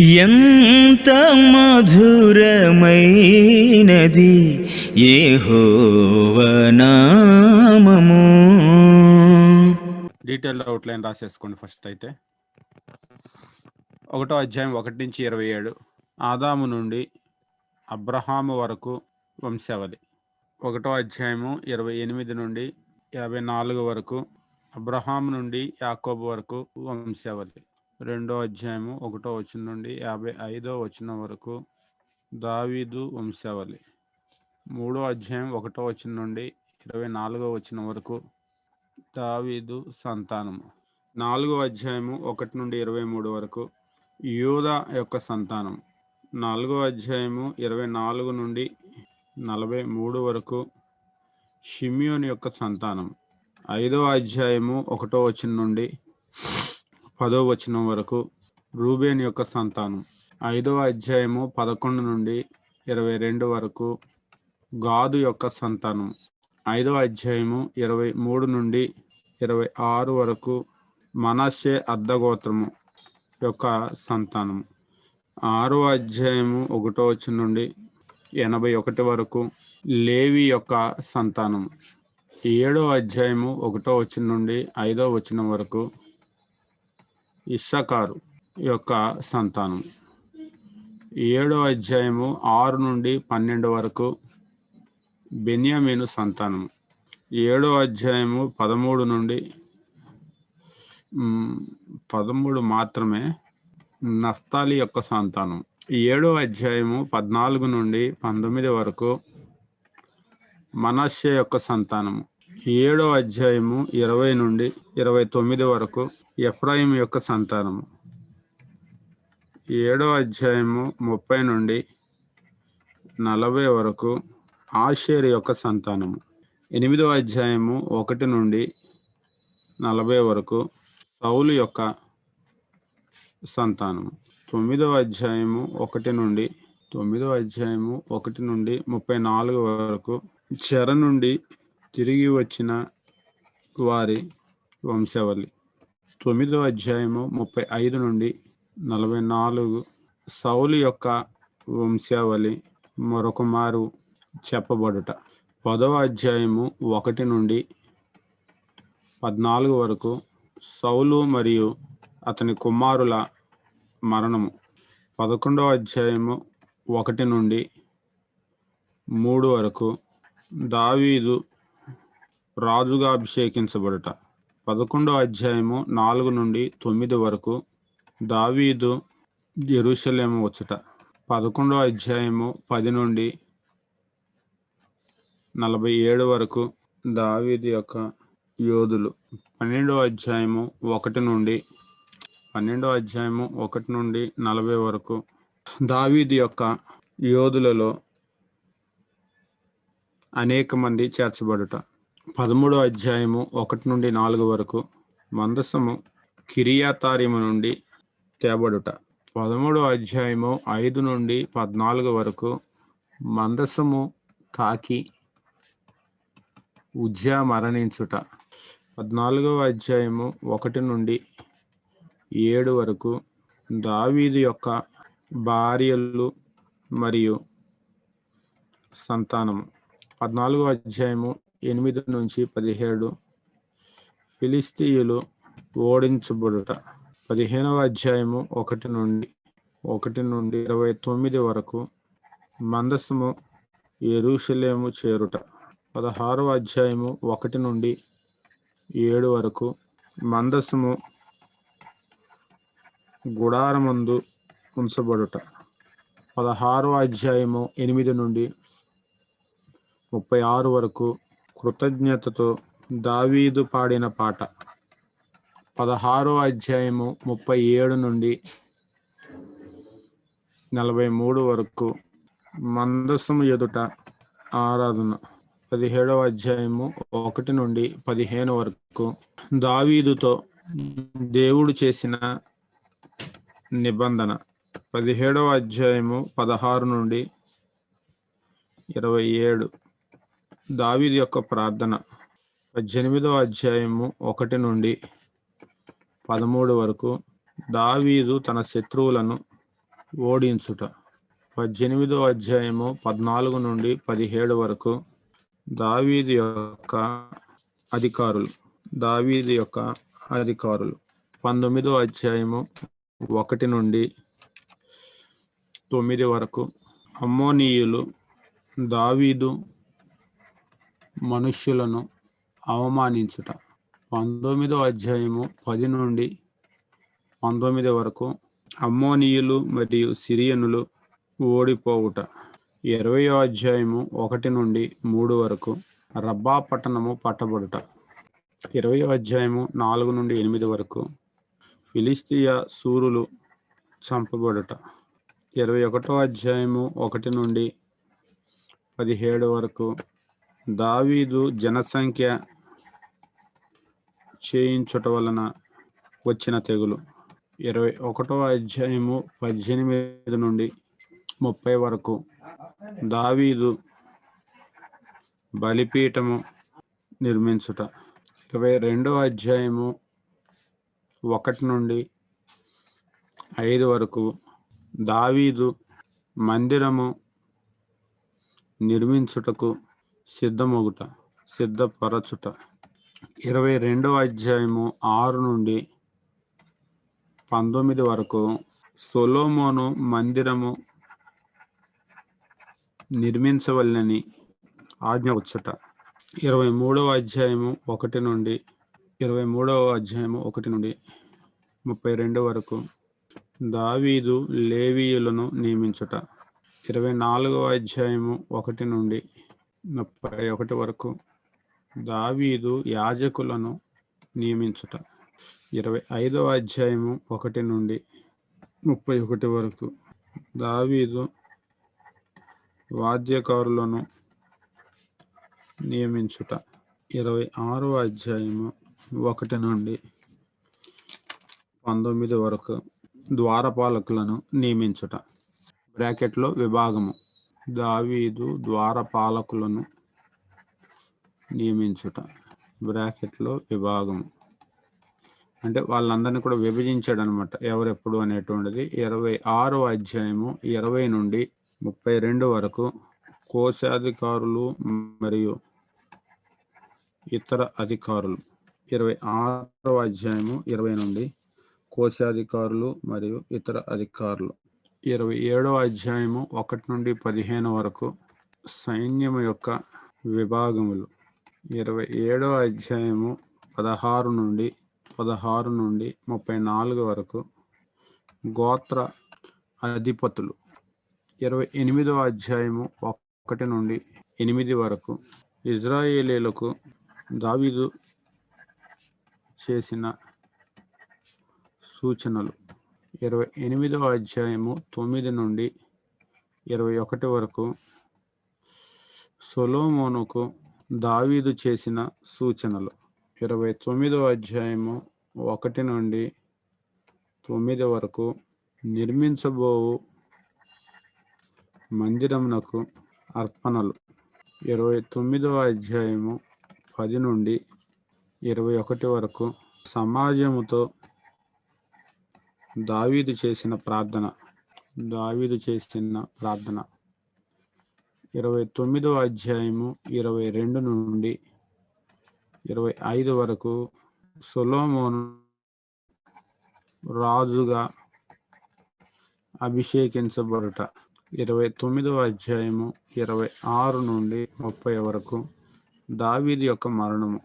ఎంత మధురమైనది ఏహోవనామము డీటెయిల్ అవుట్లైన్ రాసేసుకోండి ఫస్ట్ అయితే. ఒకటో అధ్యాయం ఒకటి నుంచి ఇరవై ఏడు. ఆదాము నుండి అబ్రహాము వరకు వంశావళి. ఒకటో అధ్యాయము ఇరవై ఎనిమిది నుండి యాభై నాలుగు వరకు అబ్రహాము నుండి యాకోబు వరకు వంశావళి. రెండో అధ్యాయము ఒకటో వచనం నుండి యాభై ఐదో వచనం వరకు దావీదు వంశావళి. మూడో అధ్యాయం ఒకటో వచనం నుండి ఇరవై నాలుగో వచనం వరకు దావీదు సంతానము. నాలుగో అధ్యాయము ఒకటి నుండి ఇరవై మూడు వరకు యూదా యొక్క సంతానం. నాలుగో అధ్యాయము ఇరవై నాలుగు నుండి నలభై మూడు వరకు షిమియోన్ యొక్క సంతానం. ఐదో అధ్యాయము ఒకటో వచనం నుండి పదో వచనం వరకు రూబేన్ యొక్క సంతానం. ఐదో అధ్యాయము పదకొండు నుండి ఇరవై రెండు వరకు గాదు యొక్క సంతానం. ఐదో అధ్యాయము ఇరవై మూడు నుండి ఇరవై ఆరు వరకు మనషే అర్ధగోత్రము యొక్క సంతానం. ఆరో అధ్యాయము ఒకటో వచ్చిన నుండి ఎనభై ఒకటి వరకు లేవి యొక్క సంతానం. ఏడో అధ్యాయము ఒకటో వచ్చిన నుండి ఐదో వచనం వరకు ఇస్సకారు యొక్క సంతానం. ఏడో అధ్యాయము ఆరు నుండి పన్నెండు వరకు బెన్యామీను సంతానం. ఏడో అధ్యాయము పదమూడు నుండి పదమూడు మాత్రమే నఫ్తాలి యొక్క సంతానం. ఏడో అధ్యాయము పద్నాలుగు నుండి పంతొమ్మిది వరకు మనస్య యొక్క సంతానము. ఏడో అధ్యాయము ఇరవై నుండి ఇరవై తొమ్మిది వరకు ఎఫ్రాయిం యొక్క సంతానము. ఏడో అధ్యాయము ముప్పై నుండి నలభై వరకు ఆషేర్ యొక్క సంతానము. ఎనిమిదో అధ్యాయము ఒకటి నుండి నలభై వరకు సౌలు యొక్క సంతానము. తొమ్మిదో అధ్యాయము ఒకటి నుండి తొమ్మిదో అధ్యాయము ఒకటి నుండి ముప్పై నాలుగు వరకు చెర నుండి తిరిగి వచ్చిన వారి వంశావళి. తొమ్మిదో అధ్యాయము ముప్పై ఐదు నుండి నలభై నాలుగు. సౌలు యొక్క వంశావళి మరొక మారు చెప్పబడుట. పదవ అధ్యాయము ఒకటి నుండి పద్నాలుగు వరకు సౌలు మరియు అతని కుమారుల మరణము. పదకొండవ అధ్యాయము ఒకటి నుండి మూడు వరకు దావీదు రాజుగా అభిషేకించబడట. పదకొండవ అధ్యాయము నాలుగు నుండి తొమ్మిది వరకు దావీదు జెరూషలేము వచ్చుట. పదకొండవ అధ్యాయము పది నుండి నలభై ఏడు వరకు దావీదు యొక్క యోధులు. పన్నెండవ అధ్యాయము ఒకటి నుండి పన్నెండవ అధ్యాయము ఒకటి నుండి నలభై వరకు దావీదు యొక్క యోధులలో అనేక మంది చేర్చబడుట. పదమూడో అధ్యాయము ఒకటి నుండి నాలుగు వరకు మందసము కిరియాతారిము నుండి తేబడుట. పదమూడో అధ్యాయము ఐదు నుండి పద్నాలుగు వరకు మందసము తాకి ఉజ్జా మరణించుట. పద్నాలుగవ అధ్యాయము ఒకటి నుండి ఏడు వరకు దావీదు యొక్క భార్యలు మరియు సంతానము. పద్నాలుగవ అధ్యాయము ఎనిమిది నుంచి పదిహేడు ఫిలిస్తీయులు ఓడించబడుట పదిహేనవ అధ్యాయము ఒకటి నుండి ఒకటి నుండి ఇరవై తొమ్మిది వరకు మందసము ఎరుషలేము చేరుట పదహారవ అధ్యాయము ఒకటి నుండి ఏడు వరకు మందసము గుడారమందు ఉంచబడుట పదహారవ అధ్యాయము ఎనిమిది నుండి ముప్పై ఆరు వరకు కృతజ్ఞతతో దావీదు పాడిన పాట పదహారో అధ్యాయము ముప్పై ఏడు నుండి నలభై మూడు వరకు మందసము ఎదుట ఆరాధన. పదిహేడవ అధ్యాయము ఒకటి నుండి పదిహేను వరకు దావీదుతో దేవుడు చేసిన నిబంధన. పదిహేడవ అధ్యాయము పదహారు నుండి ఇరవై ఏడు. దావీదు యొక్క ప్రార్థన పద్దెనిమిదవ అధ్యాయము ఒకటి నుండి పదమూడు వరకు దావీదు తన శత్రువులను ఓడించుట. పద్దెనిమిదో అధ్యాయము పద్నాలుగు నుండి పదిహేడు వరకు దావీది యొక్క అధికారులు దావీది యొక్క అధికారులు. పంతొమ్మిదో అధ్యాయము ఒకటి నుండి తొమ్మిది వరకు అమ్మోనీయులు దావీదు మనుష్యులను అవమానించుట. పంతొమ్మిదో అధ్యాయము పది నుండి పంతొమ్మిది వరకు అమ్మోనియులు మరియు సిరియనులు ఓడిపోవుట. ఇరవయో అధ్యాయము ఒకటి నుండి మూడు వరకు రబ్బా పట్టణము పట్టబడుట. ఇరవయో అధ్యాయము నాలుగు నుండి ఎనిమిది వరకు ఫిలిస్తీయ సూరులు చంపబడుట. ఇరవై ఒకటో అధ్యాయము ఒకటి నుండి పదిహేడు వరకు దావీదు జనసంఖ్య చేయించుట వలన వచ్చిన తెగులు. ఇరవై ఒకటో అధ్యాయము పద్దెనిమిది నుండి ముప్పై వరకు. దావీదు బలిపీఠము నిర్మించుట. ఇరవై రెండో అధ్యాయము ఒకటి నుండి ఐదు వరకు. దావీదు మందిరము నిర్మించుటకు సిద్ధమొగుట సిద్ధపరచుట. ఇరవై రెండవ అధ్యాయము ఆరు నుండి పంతొమ్మిది వరకు సొలోమోను మందిరము నిర్మించవలనని ఆజ్ఞ వచ్చుట. ఇరవై మూడవ అధ్యాయము ఒకటి నుండి ఇరవై మూడవ అధ్యాయము ఒకటి నుండి ముప్పై రెండు వరకు దావీదు లేవీయులను నియమించుట. ఇరవై నాలుగవ అధ్యాయము ఒకటి నుండి ముప్పై ఒకటి వరకు దావీదు యాజకులను నియమించుట. ఇరవై ఐదవ అధ్యాయము ఒకటి నుండి ముప్పై ఒకటి వరకు దావీదు వాద్యకారులను నియమించుట. ఇరవై ఆరవ అధ్యాయము ఒకటి నుండి పంతొమ్మిది వరకు ద్వారపాలకులను నియమించుట. బ్రాకెట్లో విభాగము దావీదు ద్వారపాలకులను నియమించుట. బ్రాకెట్లో విభాగం అంటే వాళ్ళందరినీ కూడా విభజించాడు అనమాట ఎవరెప్పుడు అనేటువంటిది? ఇరవై ఆరో అధ్యాయము ఇరవై నుండి ముప్పై రెండు వరకు కోశాధికారులు మరియు ఇతర అధికారులు. ఇరవై ఆరో అధ్యాయము ఇరవై నుండి కోశాధికారులు మరియు ఇతర అధికారులు. ఇరవై ఏడో అధ్యాయము ఒకటి నుండి పదిహేను వరకు సైన్యము యొక్క విభాగములు. ఇరవై ఏడో అధ్యాయము పదహారు నుండి పదహారు నుండి ముప్పై నాలుగు వరకు గోత్ర అధిపతులు. ఇరవై ఎనిమిదో అధ్యాయము ఒకటి నుండి ఎనిమిది వరకు ఇజ్రాయేలీలకు దావీదు చేసిన సూచనలు. ఇరవై ఎనిమిదవ అధ్యాయము తొమ్మిది నుండి ఇరవై ఒకటి వరకు సొలోమోనుకు దావీదు చేసిన సూచనలు. ఇరవై తొమ్మిదవ అధ్యాయము ఒకటి నుండి తొమ్మిది వరకు నిర్మించబోవు మందిరమునకు అర్పణలు. ఇరవై తొమ్మిదవ అధ్యాయము పది నుండి ఇరవై ఒకటి వరకు సమాజముతో దావీదు చేసిన ప్రార్థన దావీదు చేసిన ప్రార్థన. ఇరవై తొమ్మిదవ అధ్యాయము ఇరవై రెండు నుండి ఇరవై ఐదు వరకు సొలోమోను రాజుగా అభిషేకించబడుట. ఇరవై తొమ్మిదవ అధ్యాయము ఇరవై ఆరు నుండి ముప్పై వరకు దావీది యొక్క మరణము.